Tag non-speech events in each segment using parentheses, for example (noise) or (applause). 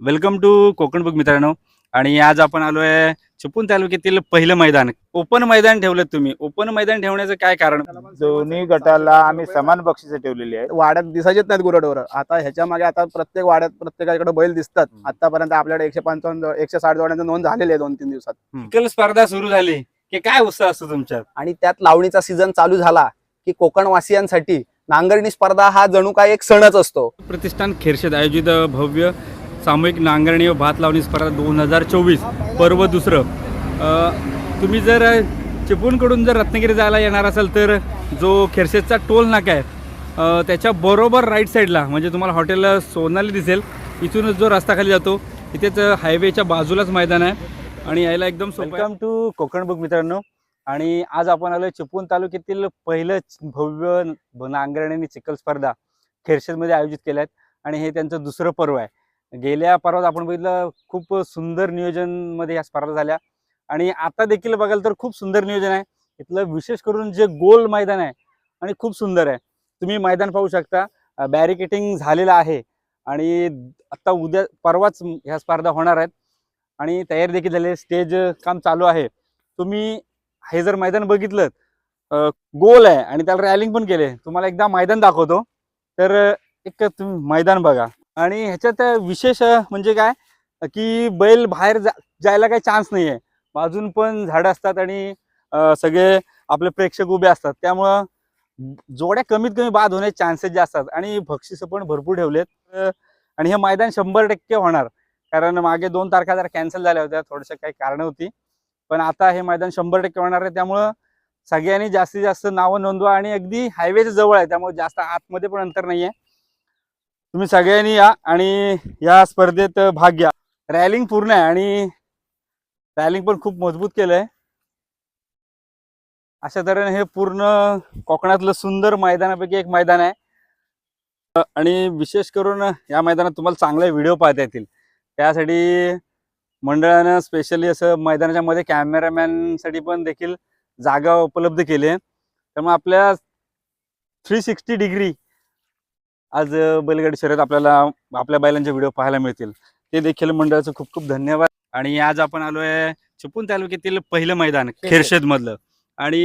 Welcome to Konkan book मित्रांनो. आणि आज आपण आलो आहे चिपळूण तालुक्यातील पहिलं मैदान. ओपन मैदान ठेवलं तुम्ही. ओपन मैदान ठेवण्याचं काय कारण? दोन्ही गटाला आम्ही समान बक्षिसे ठेवलेली आहेत. वाड्यात दिसायचेच नाहीत गुराढोर. आता ह्याच्या मागे आता प्रत्येक वाड्यात प्रत्येकाकडे बैल दिसतात. आतापर्यंत आपल्याकडे एकशे पंचावन्न एकशे साठ जोड्यांची नोंद झालेली आहे दोन तीन दिवसात. चिखल स्पर्धा सुरू झाली की काय उत्साह असतो तुमच्यात? आणि त्यात लावणीचा सीझन चालू झाला की कोकणवासियांसाठी नांगरणी स्पर्धा हा जणू काय एक सणच असतो. प्रतिष्ठान खेरशेद आयोजित भव्य सामूहिक नांगरणी व भात लावणी स्पर्धा दोन हजार चोवीस पर्व दुसरं. तुम्ही जर चिपळूणकडून जर रत्नागिरी जायला येणार असाल तर जो खेरशेदचा टोल नाका आहे त्याच्या बरोबर राईट साईडला म्हणजे तुम्हाला हॉटेल सोनाली दिसेल इथूनच जो रस्ता खाली जातो इथेच हायवेच्या बाजूलाच मैदान आहे आणि यायला एकदम वेलकम टू कोकण बुक मित्रांनो. आणि आज आपण आलो चिपळूण तालुक्यातील पहिलं भव्य नांगरणी आणि चिखल स्पर्धा खेरशेदमध्ये आयोजित केल्या आहेत आणि हे त्यांचं दुसरं पर्व आहे. गेल्या पर्वात आपण बघितलं खूप सुंदर नियोजनमध्ये या स्पर्धा झाल्या. आणि आता देखील बघाल तर खूप सुंदर नियोजन आहे. इथलं विशेष करून जे गोल मैदान आहे आणि खूप सुंदर आहे. तुम्ही मैदान पाहू शकता. बॅरिकेटिंग झालेलं आहे. आणि आता उद्या परवाच ह्या स्पर्धा होणार आहेत. आणि तयारी देखील झाली स्टेज काम चालू आहे. तुम्ही हे जर मैदान बघितलं गोल आहे आणि त्याला रॅलिंग पण केले तुम्हाला एकदा मैदान दाखवतो. तर एक तुम्ही मैदान बघा. आणि ह्याच्यात विशेष म्हणजे काय की बैल बाहेर जा जायला काही चान्स नाही आहे बाजून पण झाडं असतात आणि सगळे आपले प्रेक्षक उभे असतात. त्यामुळं जोड्या कमीत कमी बाद होण्याचे चान्सेस जास्त असतात आणि बक्षिसं पण भरपूर ठेवलेत. आणि हे मैदान शंभर टक्के होणार. कारण मागे दोन तारखा जरा कॅन्सल झाल्या होत्या थोड्याशा काही कारणं होती. पण आता हे मैदान शंभर टक्के होणार आहे. त्यामुळं सगळ्यांनी जास्तीत जास्त नावं नोंदवा आणि अगदी हायवेच्या जवळ आहे. त्यामुळे जास्त आतमध्ये पण अंतर नाही आहे तुम्ही सगळ्यांनी या आणि या स्पर्धेत भाग घ्या. रॅलिंग पूर्ण आहे आणि रॅलिंग पण खूप मजबूत केलंय. अशा तऱ्हेने हे पूर्ण कोकणातलं सुंदर मैदानापैकी एक मैदान आहे. आणि विशेष करून या मैदानात तुम्हाला चांगले व्हिडिओ पाहता येतील. त्यासाठी मंडळानं स्पेशली असं मैदानाच्या मध्ये कॅमेरामॅनसाठी पण देखील जागा उपलब्ध केली आहे. त्यामुळे आपल्या थ्री सिक्स्टी डिग्री आज बैलगाडी शर्यत आपल्याला आपल्या बैलांचे व्हिडिओ पाहायला मिळतील. ते देखील मंडळाचं खूप खूप धन्यवाद. आणि आज आपण आलोय चिपळूण तालुक्यातील पहिलं मैदान खेरशेद. मधलं आणि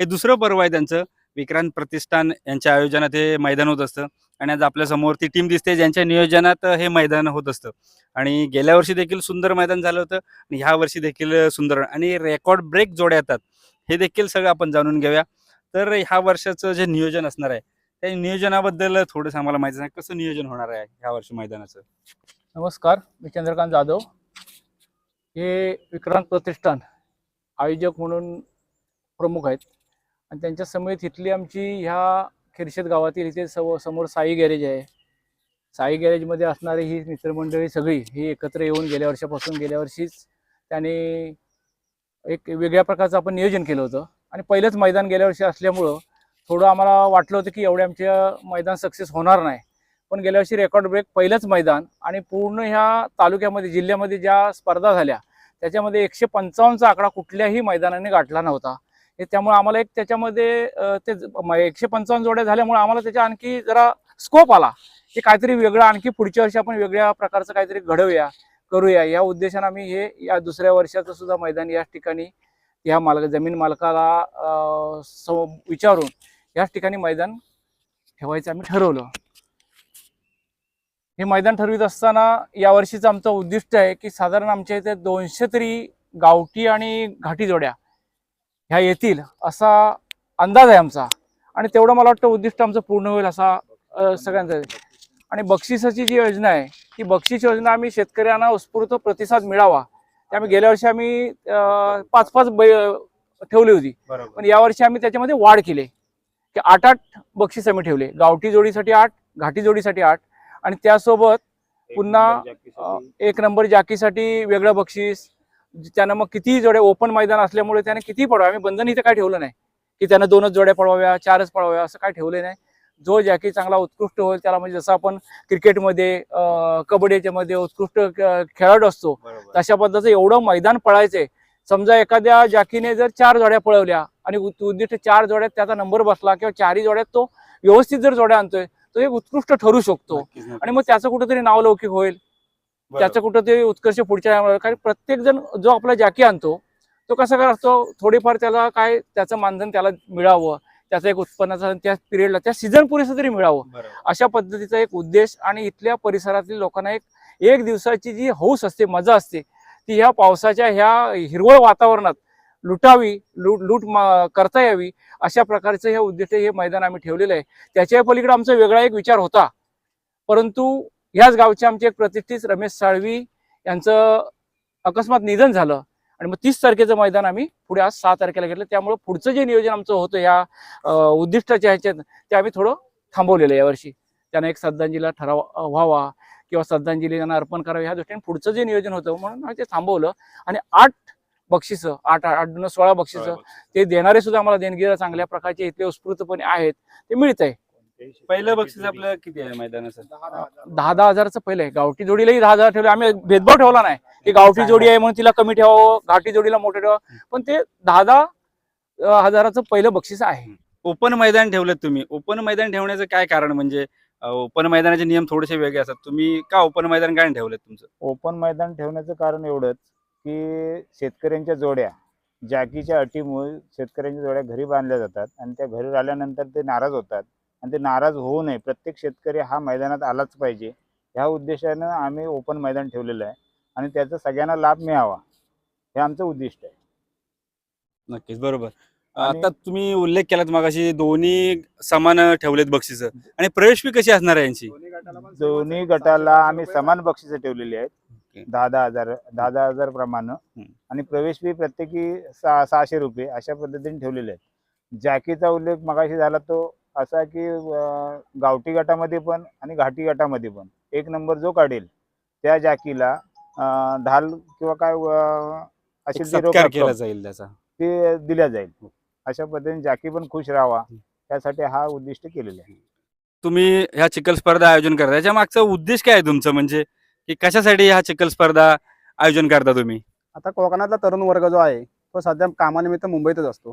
हे दुसरं पर्व आहे त्यांचं. विक्रांत प्रतिष्ठान यांच्या आयोजनात हे मैदान होत असतं. आणि आज आपल्यासमोर ती टीम दिसते ज्यांच्या नियोजनात हे मैदान होत असतं. आणि गेल्या वर्षी देखील सुंदर मैदान झालं होतं. आणि ह्या वर्षी देखील सुंदर. आणि रेकॉर्ड ब्रेक जोड्या येतात. हे देखील सगळं आपण जाणून घेऊया. तर ह्या वर्षाचं जे नियोजन असणार आहे त्या नियोजनाबद्दल थोडंसं आम्हाला माहिती सांग. कसं नियोजन होणार आहे ह्या वर्षी मैदानाचं? नमस्कार मी चंद्रकांत जाधव. हे विक्रांत प्रतिष्ठान आयोजक म्हणून प्रमुख आहेत. आणि त्यांच्या समेत इथली आमची ह्या खिरशेत गावातील इथे सव समोर साई गॅरेज आहे. साई गॅरेजमध्ये असणारी ही मित्रमंडळी सगळी ही एकत्र येऊन गेल्या वर्षापासून गेल्या वर्षीच त्याने एक वेगळ्या प्रकारचं आपण नियोजन केलं होतं. आणि पहिलंच मैदान गेल्या वर्षी असल्यामुळं थोडं आम्हाला वाटलं होतं की एवढे आमच्या मैदान सक्सेस होणार नाही. पण गेल्या वर्षी रेकॉर्ड ब्रेक पहिलंच मैदान आणि पूर्ण ह्या तालुक्यामध्ये जिल्ह्यामध्ये ज्या स्पर्धा झाल्या त्याच्यामध्ये एकशे पंचावन्नचा आकडा कुठल्याही मैदानाने गाठला नव्हता. हे त्यामुळे आम्हाला एक त्याच्यामध्ये ते म- एकशे पंचावन्न जोड्या झाल्यामुळे आम्हाला त्याच्या आणखी जरा स्कोप आला. की काहीतरी वेगळं आणखी पुढच्या वर्षी आपण वेगळ्या प्रकारचं काहीतरी घडवूया करूया. या उद्देशाने आम्ही हे या दुसऱ्या वर्षाचं सुद्धा मैदान या ठिकाणी ह्या मालक जमीन मालकाला विचारून याच ठिकाणी मैदान ठेवायचं आम्ही ठरवलं. हे मैदान ठरवित असताना या वर्षीचं आमचं उद्दिष्ट आहे की साधारण आमच्या इथे दोनशे तरी गावठी आणि घाटी जोड्या ह्या येतील असा अंदाज आहे आमचा. आणि तेवढं मला वाटतं उद्दिष्ट आमचं पूर्ण होईल असा सगळ्यांचा. आणि बक्षिसाची जी योजना आहे ती बक्षीस योजना आम्ही शेतकऱ्यांना उत्स्फूर्त प्रतिसाद मिळावा. त्यामुळे गेल्या वर्षी आम्ही पाच पाच ठेवली होती. पण यावर्षी आम्ही त्याच्यामध्ये वाढ केली की आठ आठ बक्षीस आम्ही ठेवले. गावठी जोडीसाठी आठ घाटी जोडीसाठी आठ आणि त्यासोबत पुन्हा एक नंबर जाकीसाठी वेगळं बक्षीस. त्यानं मग किती जोड्या ओपन मैदान असल्यामुळे त्याने किती पडवा आम्ही बंधन इथे काय ठेवलं नाही. की त्यानं दोनच जोड्या पडवाव्या चारच पडवाव्या असं काय ठेवलं नाही. जो जॅकी चांगला उत्कृष्ट होईल त्याला म्हणजे जसं आपण क्रिकेटमध्ये कबड्डीच्या मध्ये उत्कृष्ट खेळाडू असतो तशा पद्धतीचं एवढं मैदान पळायचंय. समजा एखाद्या जॅकीने जर चार जोड्या पळवल्या आणि उद- उद्दिष्ट चार जोड्यात त्याचा नंबर बसला किंवा चारही जोड्यात तो व्यवस्थित जर जोड्या आणतोय तो एक उत्कृष्ट ठरू शकतो. आणि मग त्याचं कुठेतरी नावलौकिक होईल. त्याचं कुठं ते उत्कर्ष पुढच्या कारण प्रत्येक जण जो आपला जॅकी आणतो तो कसा काय असतो थोडीफार त्याला काय त्याचं मानधन त्याला मिळावं त्याचं एक उत्पन्नाचं त्या पिरियडला त्या सीझन पुरेसं तरी मिळावं. अशा पद्धतीचा एक उद्देश आणि इथल्या परिसरातील लोकांना एक एक दिवसाची जी हौस असते मजा असते ती ह्या पावसाच्या ह्या हिरवळ वातावरणात लुटावी लूट लूट मा- करता यावी अशा प्रकारचं हे उद्दिष्ट हे मैदान आम्ही ठेवलेलं आहे. त्याच्या पलीकडे आमचा वेगळा एक विचार होता. परंतु ह्याच गावचे आमचे एक प्रतिष्ठित रमेश साळवी यांचं अकस्मात निधन झालं आणि मग तीस तारखेचं मैदान आम्ही पुढे आज सहा तारखेला घेतलं. त्यामुळं पुढचं जे नियोजन आमचं होतं या उद्दिष्टाच्या ह्याच्यात ते आम्ही थोडं थांबवलेलं आहे यावर्षी त्यांना एक श्रद्धांजलीला ठराव व्हावा किंवा श्रद्धांजली त्यांना अर्पण करावी ह्या दृष्टीने पुढचं जे नियोजन होतं म्हणून आम्ही ते थांबवलं. आणि आठ बक्षिसं आठ आठ दोन सोळा बक्षिसं ते देणारे सुद्धा आम्हाला देणगीला चांगल्या प्रकारचे इथले उत्स्फूर्तपणे आहेत. ते मिळत आहे पहिलं बक्षीस आपलं किती आहे मैदानाचं? दहा दहा हजारचं पहिलं आहे. गावठी जोडीलाही दहा हजार ठेवले. आम्ही भेदभाव ठेवला नाही. की गावठी जोडी आहे. म्हणून तिला कमी ठेवावं घाटी जोडीला मोठं ठेवावं. पण ते दहा दहा हजाराचं पहिलं बक्षीस आहे. ओपन मैदान ठेवलं तुम्ही. ओपन मैदान ठेवण्याचं काय कारण म्हणजे ओपन मैदानाचे नियम थोडेसे वेगळे असतात. तुम्ही का ओपन मैदान काय ठेवलं तुमचं? ओपन मैदान ठेवण्याचं कारण एवढंच की शेतकऱ्यांच्या जोड्या जॅकीच्या अटीमुळे शेतकऱ्यांच्या जोड्या घरी बांधल्या जातात आणि त्या घरी आल्यानंतर ते नाराज होतात आणि ते नाराज होऊ नये. प्रत्येक शेतकरी हा मैदानात आलाच पाहिजे. ह्या उद्देशानं आम्ही ओपन मैदान ठेवलेलं आहे आणि त्याचा सगळ्यांना लाभ मिळावा. हे आमचं उद्दिष्ट आहे. नक्कीच बरोबर. आता तुम्ही उल्लेख केलात मगाशी दोन्ही समान ठेवलेत बक्षीस. आणि प्रवेश फी कशी असणार आहे यांची? दोन्ही गटाला आम्ही समान बक्षिसं ठेवलेली आहेत. ओके. दहा दहा हजार दहा दहा हजार प्रमाणे. आणि प्रवेश फी प्रत्येकी सहा सहाशे रुपये अशा पद्धतीने ठेवलेले आहेत. जॅकीचा उल्लेख मगाशी झाला तो असा की गावठी गटामध्ये पण आणि घाटी गटामध्ये पण. एक नंबर जो काढेल त्या जॅकीला ढाल किंवा काय अं, एक अशी ती रोख सत्कार रक्कम केला जाईल त्याचा. ती दिल्या जाईल. अशा पद्धतीने जॅकी पण खुश राहावा त्यासाठी हा उद्दिष्ट केलेलं आहे. तुम्ही ह्या चिखल स्पर्धा आयोजन करता त्याच्या मागचा उद्देश काय आहे तुमचं? म्हणजे की कशासाठी हा चिखल स्पर्धा आयोजन करता तुम्ही? आता कोकणातला तरुण वर्ग जो आहे तो सध्या कामानिमित्त मुंबईतच असतो.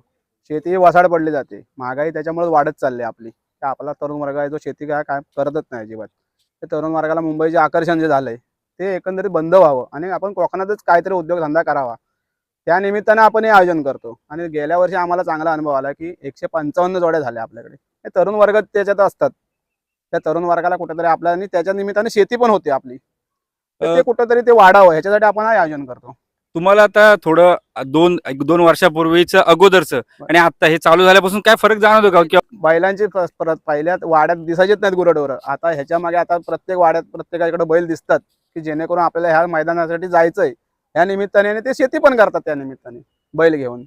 शेती ही वसाड पडली जाते. महागाई त्याच्यामुळे वाढत चालली आपली. तर आपला तरुण वर्ग आहे जो शेती काय काय करतच नाही अजिबात. ते तरुण वर्गाला मुंबईचे आकर्षण जे झालंय ते एकंदरीत बंद व्हावं आणि आपण कोकणातच काहीतरी उद्योगधंदा करावा. त्या निमित्ताने आपण हे आयोजन करतो. आणि गेल्या वर्षी आम्हाला चांगला अनुभव आला की एकशे पंचावन्न जोड्या झाल्या आपल्याकडे. हे तरुण वर्ग त्याच्यात असतात. त्या तरुण वर्गाला कुठेतरी आपल्या आणि त्याच्या निमित्ताने शेती पण होते आपली. तर ते कुठेतरी ते वाढावं ह्याच्यासाठी आपण हे आयोजन करतो. तुम्हाला आता थोडं दोन एक दोन वर्षापूर्वीच अगोदरचं आणि आता हे चालू झाल्यापासून काय फरक जाणवतो का? किंवा बैलांची प- परत पहिल्यात वाड्यात दिसायचीच नाहीत गुरडोरं आता ह्याच्या मागे आता प्रत्येक वाड्यात प्रत्येकाकडे बैल दिसतात की जेणेकरून आपल्याला ह्या मैदानासाठी जायचंय. ह्या निमित्ताने आणि ते शेती पण करतात त्या निमित्ताने बैल घेऊन.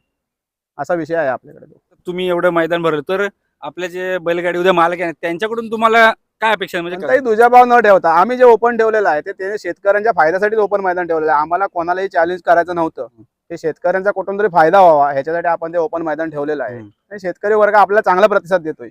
असा विषय आहे आपल्याकडे. तो तुम्ही एवढं मैदान भरलं तर आपले जे बैलगाडी उद्या मालक आहेत त्यांच्याकडून तुम्हाला काय अपेक्षा आहे? म्हणजे कोणताही दुजाभाव न ठेवता आम्ही जे ओपन ठेवलेलं आहे ते शेतकऱ्यांच्या फायद्यासाठीच ओपन मैदान ठेवलेलं आहे. आम्हाला कोणालाही चॅलेंज करायचं नव्हतं. ते शेतकऱ्यांचा कुठून तरी फायदा व्हावा ह्याच्यासाठी आपण ते ओपन मैदान ठेवलेलं आहे. हम्म. आणि शेतकरी वर्ग आपल्याला चांगला प्रतिसाद देतोय.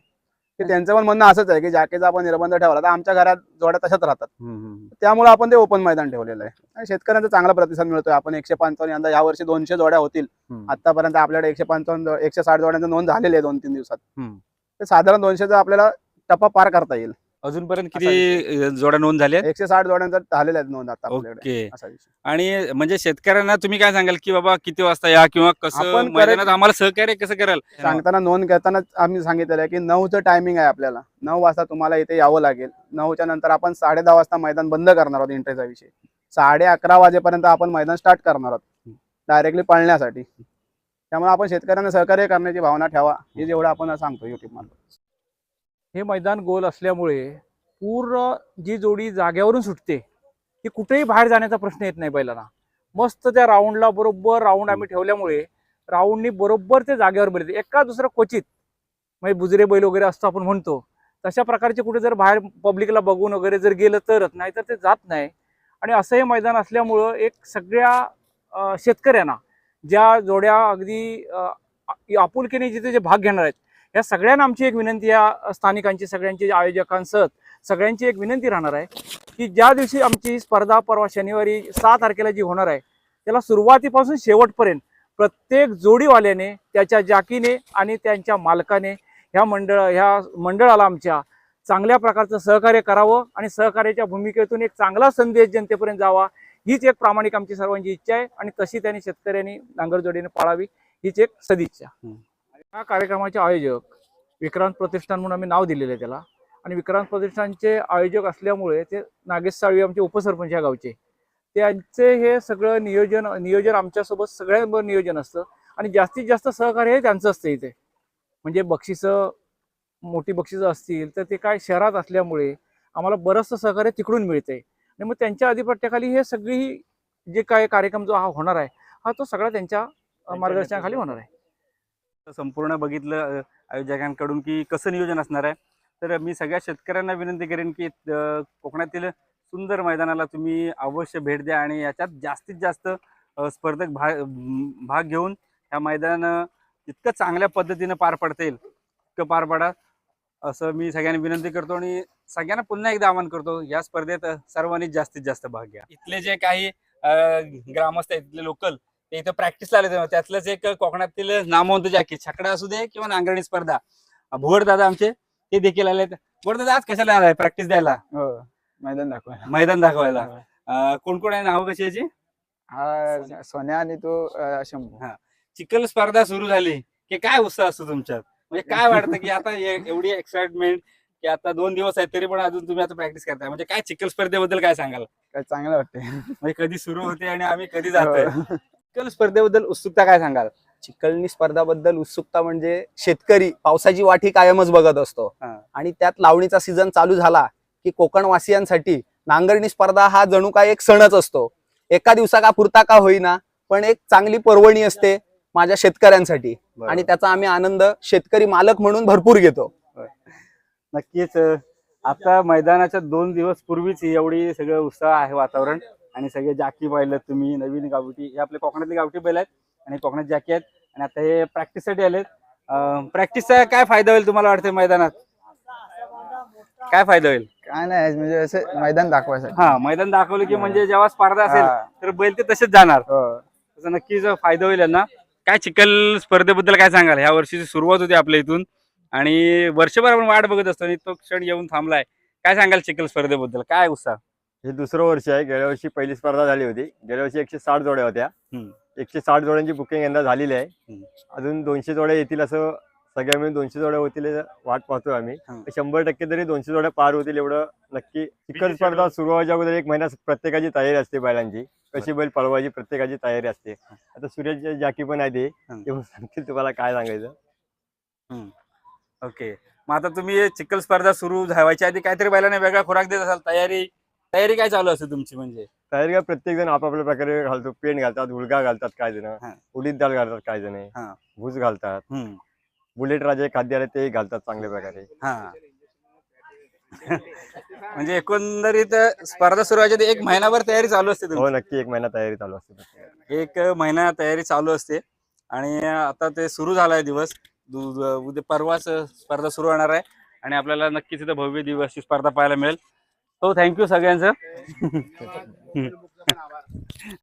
की त्यांचं पण म्हणणं असंच आहे की जॅकेचा आपण निर्बंध ठेवला तर आमच्या घरात जोड्या तशाच राहतात. हम्म, हम्म. त्यामुळे आपण ते ओपन मैदान ठेवलेलं आहे. आणि शेतकऱ्यांचा चांगला प्रतिसाद मिळतोय. आपण एकशे पंचावन्न यंदा या वर्षी दोनशे जोड्या होतील. हम्म. आतापर्यंत आपल्याकडे एकशे पंचावन्न एकशे साठ जोड्यांची नोंद झालेली आहे दोन तीन दिवसात. हम्म. ते साधारण दोनशेचा आपल्याला टप्पा पार करता येईल. अजूनपर्यंत किती जोड्या नोंद झाल्या? आहेत? एकशे साठ जोड्यांचा झालेल्या आहेत नोंद आता आपल्याकडे. ओके. असा विषय आणि म्हणजे शेतकऱ्यांना तुम्ही काय सांगाल की बाबा किती वाजता या किंवा कसं आपण मैदानात correct- आम्हाला सहकार्य कसं कराल? सांगताना नोंद घेताना आम्ही सांगितलेलं आहे की नऊचं टायमिंग आहे आपल्याला. नऊ वाजता तुम्हाला इथे यावं लागेल. नऊच्या नंतर आपण साडे दहा वाजता मैदान बंद करणार आहोत एंट्रीचा विषय. साडे अकरा वाजेपर्यंत आपण मैदान स्टार्ट करणार आहोत. डायरेक्टली पळण्यासाठी. त्यामुळे आपण शेतकऱ्यांना सहकार्य करण्याची भावना ठेवा. हे जेवढं आपण सांगतो युट्यूब मार्फत. हे मैदान गोल असल्यामुळे पूर्ण जी जोडी जाग्यावरून सुटते ती कुठेही बाहेर जाण्याचा प्रश्न येत नाही बैलांना मस्त त्या राऊंडला बरोबर राऊंड आम्ही ठेवल्यामुळे राऊंडनी बरोबर ते जागेवर बैल एका दुसरं क्वचित म्हणजे बुजरे बैल वगैरे असतो आपण म्हणतो तशा प्रकारचे कुठे जर बाहेर पब्लिकला बघून वगैरे जर गेलं तरच नाही तर ते जात नाही. आणि असं हे मैदान असल्यामुळं एक सगळ्या शेतकऱ्यांना ज्या जोड्या अगदी आपुलकीने जिथे जे भाग घेणार आहेत या सगळ्यांना आमची एक विनंती या स्थानिकांची सगळ्यांची आयोजकांसह सगळ्यांची एक विनंती राहणार आहे की ज्या दिवशी आमची स्पर्धा परवा शनिवारी सहा तारखेला जी होणार आहे त्याला सुरुवातीपासून शेवटपर्यंत प्रत्येक जोडीवाल्याने त्याच्या जाकीने आणि त्यांच्या मालकाने ह्या मंडळ ह्या मंडळाला आमच्या चांगल्या प्रकारचं सहकार्य करावं आणि सहकार्याच्या भूमिकेतून एक चांगला संदेश जनतेपर्यंत जावा हीच एक प्रामाणिक आमची सर्वांची इच्छा आहे आणि तशी त्यांनी शेतकऱ्यांनी नांगरजोडीने पाळावी हीच एक सदिच्छा. या कार्यक्रमाचे आयोजक विक्रांत प्रतिष्ठान म्हणून आम्ही नाव दिलेलं आहे त्याला. आणि विक्रांत प्रतिष्ठानचे आयोजक असल्यामुळे ते नागेश साळवी आमचे उपसरपंच या गावचे. त्यांचे हे सगळं नियोजन नियोजन आमच्यासोबत सगळ्यांबरोबर नियोजन असतं. आणि जास्तीत जास्त सहकार्य हे त्यांचं असतं इथे. म्हणजे बक्षिसं मोठी बक्षिसं असतील तर ते काय शहरात असल्यामुळे आम्हाला बरंचसं सहकार्य तिकडून मिळतंय. आणि मग त्यांच्या अधिपत्याखाली हे सगळी जे काय कार्यक्रम जो हा होणार आहे हा तो सगळा त्यांच्या मार्गदर्शनाखाली होणार आहे. संपूर्ण बघितलं आयोजकांकडून की कसं नियोजन असणार आहे. तर मी सगळ्या शेतकऱ्यांना विनंती करेन की कोकणातील सुंदर मैदानाला तुम्ही अवश्य भेट द्या आणि याच्यात जास्तीत जास्त स्पर्धक भाग भाग घेऊन ह्या मैदान इतकं चांगल्या पद्धतीनं पार पडता येईल इतकं पार पडा असं मी सगळ्यांना विनंती करतो आणि सगळ्यांना पुन्हा एकदा आवाहन करतो या स्पर्धेत सर्वांनी जास्तीत जास्त भाग घ्या. इथले जे काही ग्रामस्थ आहेत इथले लोकल ते इथं प्रॅक्टिसला आले तेव्हा त्यातलंच एक कोकणातील नामवंत जॅकी. छकडा असू दे किंवा नांगरणी स्पर्धा. भुवड दादा आमचे ते देखील आले भुवड दादा आज कशाला आलाय प्रॅक्टिस द्यायला? हो मैदान दाखवा मैदान दाखवायला. अं, कोण कोण आहे? नाव कशी याची? हा सोन्या आणि तो शंभू. चिखल स्पर्धा सुरू झाली. की काय उत्साह असतो तुमच्यात? म्हणजे काय वाटतं की आता एवढी एक्साइटमेंट की आता दोन दिवस आहेत तरी पण अजून तुम्ही आता प्रॅक्टिस करताय. म्हणजे काय चिखल स्पर्धेबद्दल काय सांगाल? काय चांगलं वाटतंय. म्हणजे कधी सुरू होते आणि आम्ही कधी जातोय? चिखल स्पर्धेबद्दल उत्सुकता काय सांगाल? चिकलनी स्पर्धाबद्दल उत्सुकता म्हणजे शेतकरी पावसाची वाटी कायमच बघत असतो. हा. आणि त्यात लावणीचा सीझन चालू झाला की कोकणवासियांसाठी नांगरणी स्पर्धा हा जणू काय एक सणच असतो. एका दिवसा का पुरता का होईना पण एक चांगली पर्वणी असते माझ्या शेतकऱ्यांसाठी. आणि त्याचा आम्ही आनंद शेतकरी मालक म्हणून भरपूर घेतो. नक्कीच अ, आता मैदानाच्या दोन दिवस पूर्वीच एवढी सगळं उत्साह आहे वातावरण. आणि सगळे जाकी पाहिलं तुम्ही नवीन गावठी हे आपले कोकणातले गावठी बैल आहेत आणि कोकणात जाकी आहेत. आणि आता हे प्रॅक्टिससाठी आलेत. प्रॅक्टिसचा काय फायदा होईल तुम्हाला वाटतं मैदानात? काय फायदा होईल? काय नाही म्हणजे असं मैदान दाखवायसाठी हा मैदान दाखवलं की म्हणजे जेव्हा स्पर्धा असेल. तर बैल ते तसेच जाणार. हो. त्याचा नक्कीच फायदा होईल यांना. काय चिखल स्पर्धेबद्दल काय सांगाल? ह्या वर्षीची सुरुवात होती आपल्या इथून. आणि वर्षभर आपण वाट बघत असतो आणि तो क्षण येऊन थांबलाय. काय सांगाल चिखल स्पर्धेबद्दल? काय उत्साह? हे दुसरं वर्ष आहे. गेल्या वर्षी पहिली स्पर्धा झाली होती. गेल्या वर्षी एकशे साठ जोड्या होत्या. एकशे साठ जोड्यांची बुकिंग यंदा झालेली आहे. अजून दोनशे जोड्या येतील असं सगळ्या मिळून दोनशे जोड्या होतील वाट पाहतोय आम्ही. शंभर टक्के तरी दोनशे जोड्या पार होतील एवढं नक्की चिखल स्पर्धा सुरू व्हायच्या अगोदर एक महिना प्रत्येकाची तयारी असते बैलांची. कशी बैल पळवायची प्रत्येकाची तयारी असते. आता सूर्य जाकी पण आहे ते. सांगतील तुम्हाला काय सांगायचं. ओके. मग आता तुम्ही चिखल स्पर्धा सुरू व्हायच्या आधी काहीतरी बैलांना वेगळा खुराक देत असाल तयारी तयारी काय चालू असते तुमची म्हणजे? तयारी काय प्रत्येक जण आपापल्या प्रकारे घालतो. पेंट घालतात उलगा घालतात काय जण. उडीद डाळ घालतात काय जण. हा. भूस घालतात. हम्म. बुलेट राजे खाद्य आले ते घालतात चांगल्या प्रकारे. हा. म्हणजे एकंदरीत स्पर्धा सुरू व्हायच्या आधी एक महिनाभर तयारी चालू असते तुमची. हो नक्की एक महिना तयारी चालू असते. एक महिना तयारी चालू असते. आणि आता ते सुरू झालाय दिवस. दु- उद्या परवाच स्पर्धा सुरू होणार आहे. आणि आपल्याला नक्कीच इथं भव्य दिवस ही स्पर्धा पाहायला मिळेल. हो थँक्यू सगळ्यांचं. (laughs)